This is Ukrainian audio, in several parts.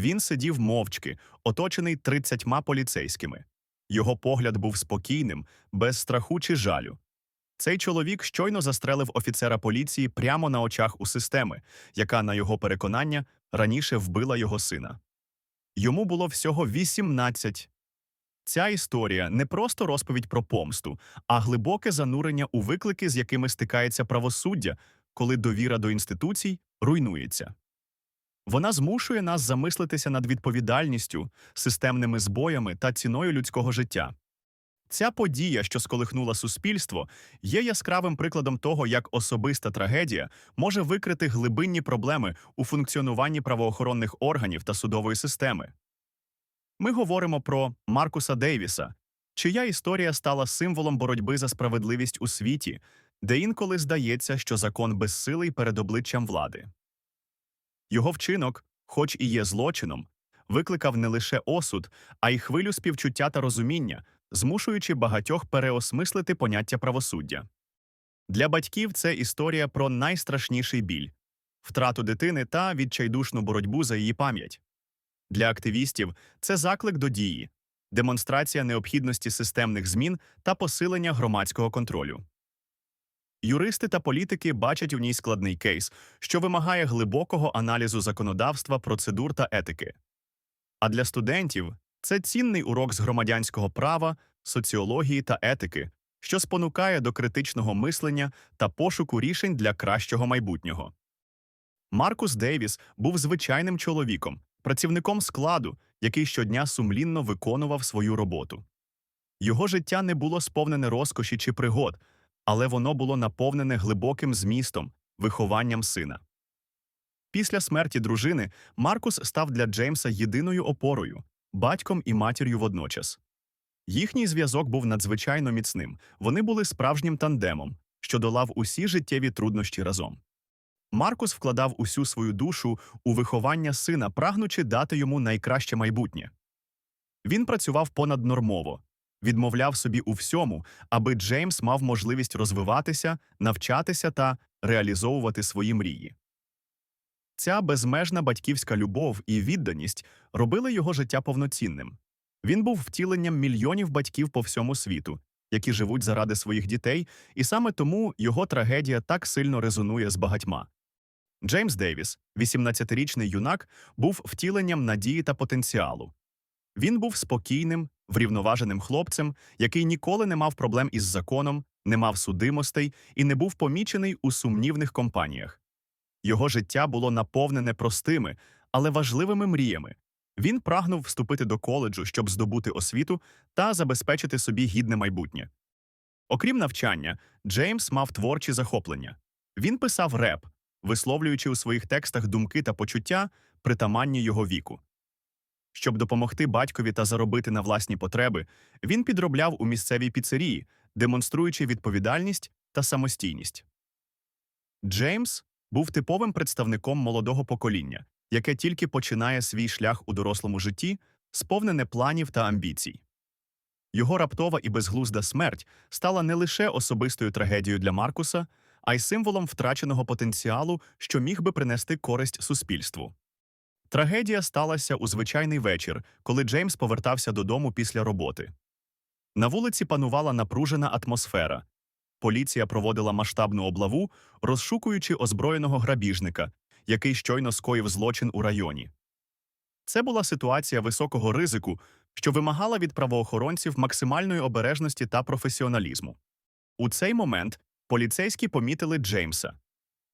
Він сидів мовчки, оточений тридцятьма поліцейськими. Його погляд був спокійним, без страху чи жалю. Цей чоловік щойно застрелив офіцера поліції прямо на очах у системи, яка, на його переконання, раніше вбила його сина. Йому було всього 18. Ця історія не просто розповідь про помсту, а глибоке занурення у виклики, з якими стикається правосуддя, коли довіра до інституцій руйнується. Вона змушує нас замислитися над відповідальністю, системними збоями та ціною людського життя. Ця подія, що сколихнула суспільство, є яскравим прикладом того, як особиста трагедія може викрити глибинні проблеми у функціонуванні правоохоронних органів та судової системи. Ми говоримо про Маркуса Дейвіса, чия історія стала символом боротьби за справедливість у світі, де інколи здається, що закон безсилий перед обличчям влади. Його вчинок, хоч і є злочином, викликав не лише осуд, а й хвилю співчуття та розуміння, змушуючи багатьох переосмислити поняття правосуддя. Для батьків це історія про найстрашніший біль втрату дитини та відчайдушну боротьбу за її пам'ять. Для активістів це заклик до дії, демонстрація необхідності системних змін та посилення громадського контролю. Юристи та політики бачать у ній складний кейс, що вимагає глибокого аналізу законодавства, процедур та етики. А для студентів це цінний урок з громадянського права, соціології та етики, що спонукає до критичного мислення та пошуку рішень для кращого майбутнього. Маркус Дейвіс був звичайним чоловіком, працівником складу, який щодня сумлінно виконував свою роботу. Його життя не було сповнене розкоші чи пригод, але воно було наповнене глибоким змістом, вихованням сина. Після смерті дружини Маркус став для Джеймса єдиною опорою, батьком і матір'ю водночас. Їхній зв'язок був надзвичайно міцним, вони були справжнім тандемом, що долав усі життєві труднощі разом. Маркус вкладав усю свою душу у виховання сина, прагнучи дати йому найкраще майбутнє. Він працював понаднормово, відмовляв собі у всьому, аби Джеймс мав можливість розвиватися, навчатися та реалізовувати свої мрії. Ця безмежна батьківська любов і відданість робили його життя повноцінним. Він був втіленням мільйонів батьків по всьому світу, які живуть заради своїх дітей, і саме тому його трагедія так сильно резонує з багатьма. Джеймс Дейвіс, 18-річний юнак, був втіленням надії та потенціалу. Він був спокійним, врівноваженим хлопцем, який ніколи не мав проблем із законом, не мав судимостей і не був помічений у сумнівних компаніях. Його життя було наповнене простими, але важливими мріями. Він прагнув вступити до коледжу, щоб здобути освіту та забезпечити собі гідне майбутнє. Окрім навчання, Джеймс мав творчі захоплення. Він писав реп, висловлюючи у своїх текстах думки та почуття, притаманні його віку. Щоб допомогти батькові та заробити на власні потреби, він підробляв у місцевій піцерії, демонструючи відповідальність та самостійність. Джеймс був типовим представником молодого покоління, яке тільки починає свій шлях у дорослому житті, сповнене планів та амбіцій. Його раптова і безглузда смерть стала не лише особистою трагедією для Маркуса, а й символом втраченого потенціалу, що міг би принести користь суспільству. Трагедія сталася у звичайний вечір, коли Джеймс повертався додому після роботи. На вулиці панувала напружена атмосфера. Поліція проводила масштабну облаву, розшукуючи озброєного грабіжника, який щойно скоїв злочин у районі. Це була ситуація високого ризику, що вимагала від правоохоронців максимальної обережності та професіоналізму. У цей момент поліцейські помітили Джеймса.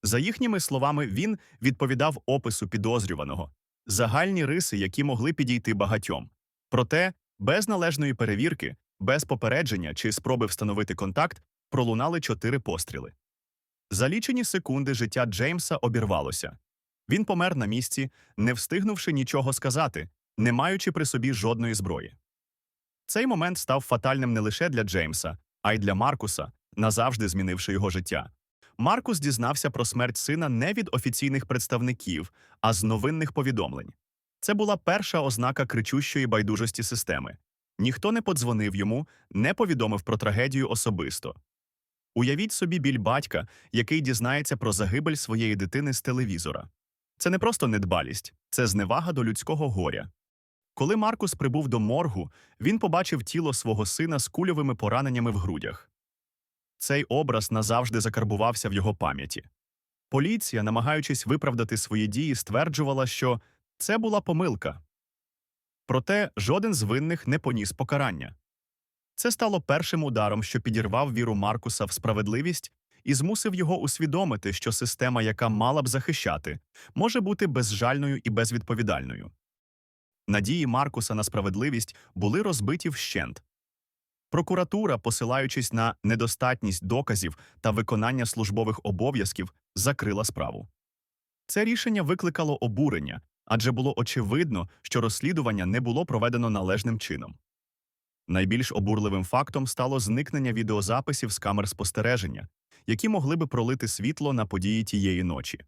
За їхніми словами, він відповідав опису підозрюваного, загальні риси, які могли підійти багатьом. Проте, без належної перевірки, без попередження чи спроби встановити контакт, пролунали чотири постріли. За лічені секунди життя Джеймса обірвалося. Він помер на місці, не встигнувши нічого сказати, не маючи при собі жодної зброї. Цей момент став фатальним не лише для Джеймса, а й для Маркуса, назавжди змінивши його життя. Маркус дізнався про смерть сина не від офіційних представників, а з новинних повідомлень. Це була перша ознака кричущої байдужості системи. Ніхто не подзвонив йому, не повідомив про трагедію особисто. Уявіть собі біль батька, який дізнається про загибель своєї дитини з телевізора. Це не просто недбалість, це зневага до людського горя. Коли Маркус прибув до моргу, він побачив тіло свого сина з кульовими пораненнями в грудях. Цей образ назавжди закарбувався в його пам'яті. Поліція, намагаючись виправдати свої дії, стверджувала, що це була помилка. Проте жоден з винних не поніс покарання. Це стало першим ударом, що підірвав віру Маркуса в справедливість і змусив його усвідомити, що система, яка мала б захищати, може бути безжальною і безвідповідальною. Надії Маркуса на справедливість були розбиті вщент. Прокуратура, посилаючись на недостатність доказів та виконання службових обов'язків, закрила справу. Це рішення викликало обурення, адже було очевидно, що розслідування не було проведено належним чином. Найбільш обурливим фактом стало зникнення відеозаписів з камер спостереження, які могли би пролити світло на події тієї ночі.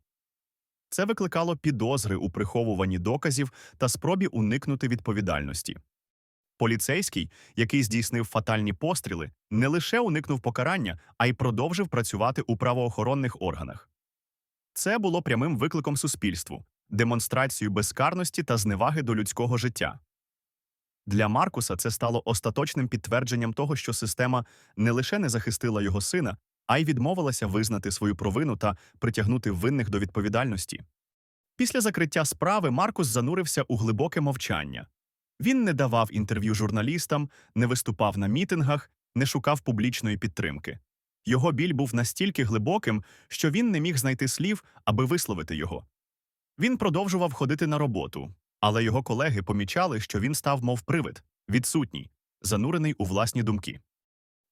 Це викликало підозри у приховуванні доказів та спробі уникнути відповідальності. Поліцейський, який здійснив фатальні постріли, не лише уникнув покарання, а й продовжив працювати у правоохоронних органах. Це було прямим викликом суспільству, демонстрацією безкарності та зневаги до людського життя. Для Маркуса це стало остаточним підтвердженням того, що система не лише не захистила його сина, а й відмовилася визнати свою провину та притягнути винних до відповідальності. Після закриття справи Маркус занурився у глибоке мовчання. Він не давав інтерв'ю журналістам, не виступав на мітингах, не шукав публічної підтримки. Його біль був настільки глибоким, що він не міг знайти слів, аби висловити його. Він продовжував ходити на роботу, але його колеги помічали, що він став, мов привид, відсутній, занурений у власні думки.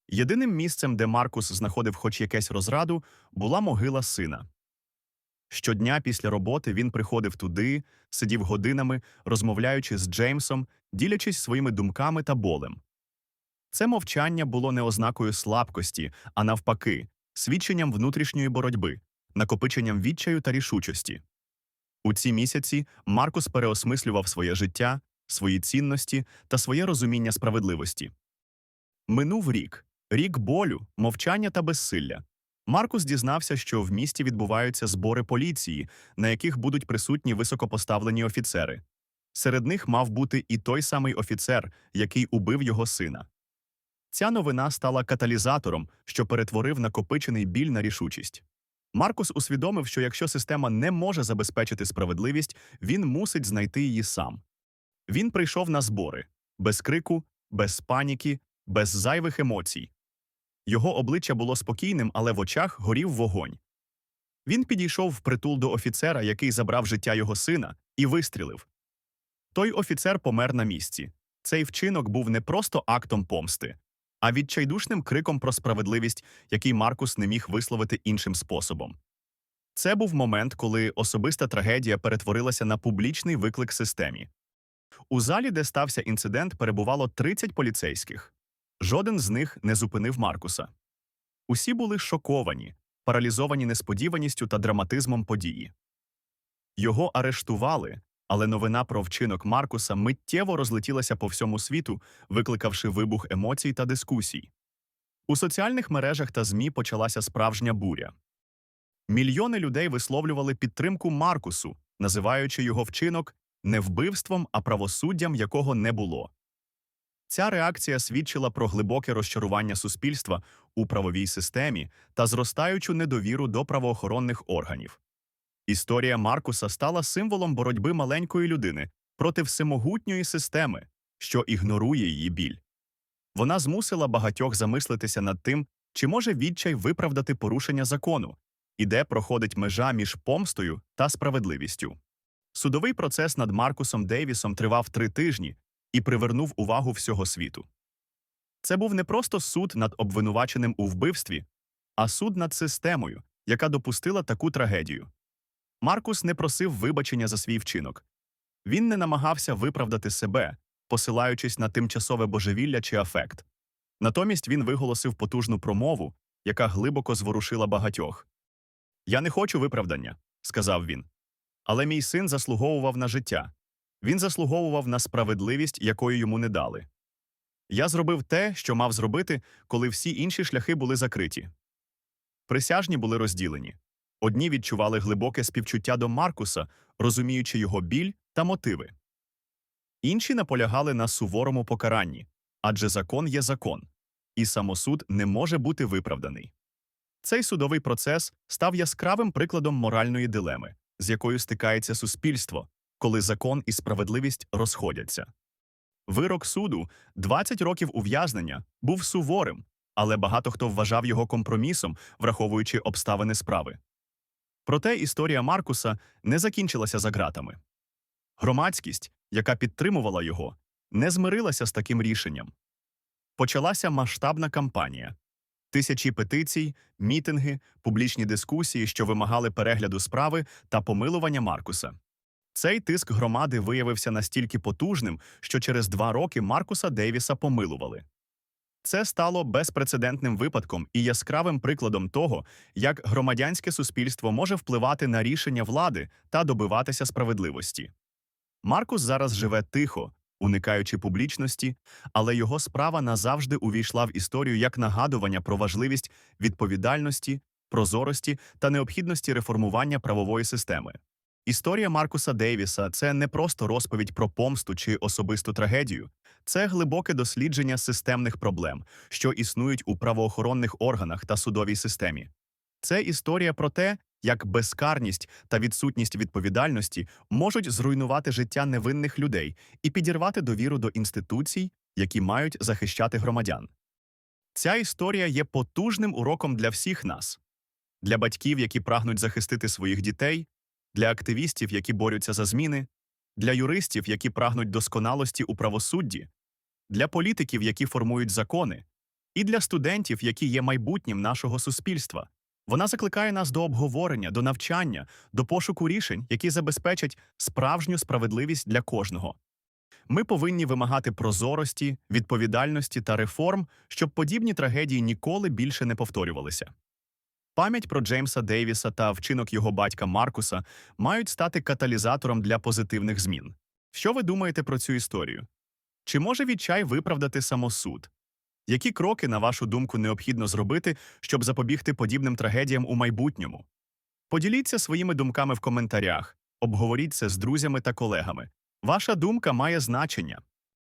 Єдиним місцем, де Маркус знаходив хоч якесь розраду, була могила сина. Щодня після роботи він приходив туди, сидів годинами, розмовляючи з Джеймсом, ділячись своїми думками та болем. Це мовчання було не ознакою слабкості, а навпаки, свідченням внутрішньої боротьби, накопиченням відчаю та рішучості. У ці місяці Маркус переосмислював своє життя, свої цінності та своє розуміння справедливості. Минув рік рік болю, мовчання та безсилля. Маркус дізнався, що в місті відбуваються збори поліції, на яких будуть присутні високопоставлені офіцери. Серед них мав бути і той самий офіцер, який убив його сина. Ця новина стала каталізатором, що перетворив накопичений біль на рішучість. Маркус усвідомив, що якщо система не може забезпечити справедливість, він мусить знайти її сам. Він прийшов на збори без крику, без паніки, без зайвих емоцій. Його обличчя було спокійним, але в очах горів вогонь. Він підійшов впритул до офіцера, який забрав життя його сина, і вистрілив. Той офіцер помер на місці. Цей вчинок був не просто актом помсти, а відчайдушним криком про справедливість, який Маркус не міг висловити іншим способом. Це був момент, коли особиста трагедія перетворилася на публічний виклик системі. У залі, де стався інцидент, перебувало 30 поліцейських. Жоден з них не зупинив Маркуса. Усі були шоковані, паралізовані несподіваністю та драматизмом події. Його арештували, але новина про вчинок Маркуса миттєво розлетілася по всьому світу, викликавши вибух емоцій та дискусій. У соціальних мережах та ЗМІ почалася справжня буря. Мільйони людей висловлювали підтримку Маркусу, називаючи його вчинок не вбивством, а правосуддям, якого не було. Ця реакція свідчила про глибоке розчарування суспільства у правовій системі та зростаючу недовіру до правоохоронних органів. Історія Маркуса стала символом боротьби маленької людини проти всемогутньої системи, що ігнорує її біль. Вона змусила багатьох замислитися над тим, чи може відчай виправдати порушення закону, і де проходить межа між помстою та справедливістю. Судовий процес над Маркусом Дейвісом тривав три тижні і привернув увагу всього світу. Це був не просто суд над обвинуваченим у вбивстві, а суд над системою, яка допустила таку трагедію. Маркус не просив вибачення за свій вчинок. Він не намагався виправдати себе, посилаючись на тимчасове божевілля чи афект. Натомість він виголосив потужну промову, яка глибоко зворушила багатьох. Я не хочу виправдання, сказав він. Але мій син заслуговував на життя. Він заслуговував на справедливість, якої йому не дали. Я зробив те, що мав зробити, коли всі інші шляхи були закриті. Присяжні були розділені. Одні відчували глибоке співчуття до Маркуса, розуміючи його біль та мотиви. Інші наполягали на суворому покаранні, адже закон є закон, і самосуд не може бути виправданий. Цей судовий процес став яскравим прикладом моральної дилеми, з якою стикається суспільство, коли закон і справедливість розходяться. Вирок суду 20 років ув'язнення був суворим, але багато хто вважав його компромісом, враховуючи обставини справи. Проте історія Маркуса не закінчилася за ґратами. Громадськість, яка підтримувала його, не змирилася з таким рішенням. Почалася масштабна кампанія. Тисячі петицій, мітинги, публічні дискусії, що вимагали перегляду справи та помилування Маркуса. Цей тиск громади виявився настільки потужним, що через два роки Маркуса Дейвіса помилували. Це стало безпрецедентним випадком і яскравим прикладом того, як громадянське суспільство може впливати на рішення влади та добиватися справедливості. Маркус зараз живе тихо, уникаючи публічності, але його справа назавжди увійшла в історію як нагадування про важливість відповідальності, прозорості та необхідності реформування правової системи. Історія Маркуса Дейвіса це не просто розповідь про помсту чи особисту трагедію, це глибоке дослідження системних проблем, що існують у правоохоронних органах та судовій системі. Це історія про те, як безкарність та відсутність відповідальності можуть зруйнувати життя невинних людей і підірвати довіру до інституцій, які мають захищати громадян. Ця історія є потужним уроком для всіх нас, для батьків, які прагнуть захистити своїх дітей, для активістів, які борються за зміни, для юристів, які прагнуть досконалості у правосудді, для політиків, які формують закони, і для студентів, які є майбутнім нашого суспільства. Вона закликає нас до обговорення, до навчання, до пошуку рішень, які забезпечать справжню справедливість для кожного. Ми повинні вимагати прозорості, відповідальності та реформ, щоб подібні трагедії ніколи більше не повторювалися. Пам'ять про Джеймса Дейвіса та вчинок його батька Маркуса мають стати каталізатором для позитивних змін. Що ви думаєте про цю історію? Чи може відчай виправдати самосуд? Які кроки, на вашу думку, необхідно зробити, щоб запобігти подібним трагедіям у майбутньому? Поділіться своїми думками в коментарях, обговоріть це з друзями та колегами. Ваша думка має значення.